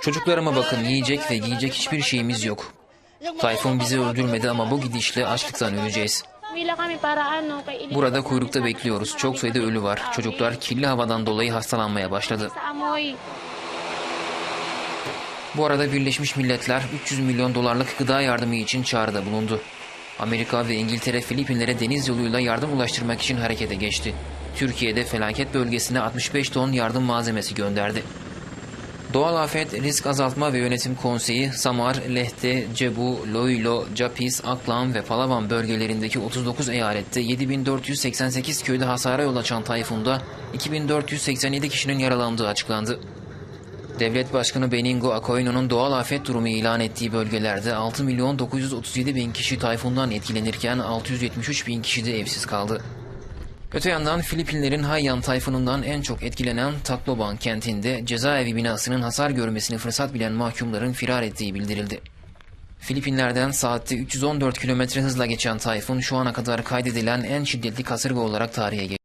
Çocuklarıma bakın yiyecek ve giyecek hiçbir şeyimiz yok. Tayfun bizi öldürmedi ama bu gidişle açlıktan öleceğiz. Burada kuyrukta bekliyoruz. Çok sayıda ölü var. Çocuklar kirli havadan dolayı hastalanmaya başladı. Bu arada Birleşmiş Milletler 300 milyon dolarlık gıda yardımı için çağrıda bulundu. Amerika ve İngiltere Filipinlere deniz yoluyla yardım ulaştırmak için harekete geçti. Türkiye'de felaket bölgesine 65 ton yardım malzemesi gönderdi. Doğal Afet Risk Azaltma ve Yönetim Konseyi, Samar, Lehte, Cebu, Loilo, Capis, Aklan ve Palawan bölgelerindeki 39 eyalette 7488 köyde hasara yol açan tayfunda 2487 kişinin yaralandığı açıklandı. Devlet Başkanı Beningo Aquino'nun doğal afet durumu ilan ettiği bölgelerde 6 milyon 937 bin kişi tayfundan etkilenirken 673 bin kişi de evsiz kaldı. Öte yandan Filipinlerin Haiyan tayfunundan en çok etkilenen Tacloban kentinde cezaevi binasının hasar görmesini fırsat bilen mahkumların firar ettiği bildirildi. Filipinlerden saatte 314 km hızla geçen tayfun şu ana kadar kaydedilen en şiddetli kasırga olarak tarihe geçti.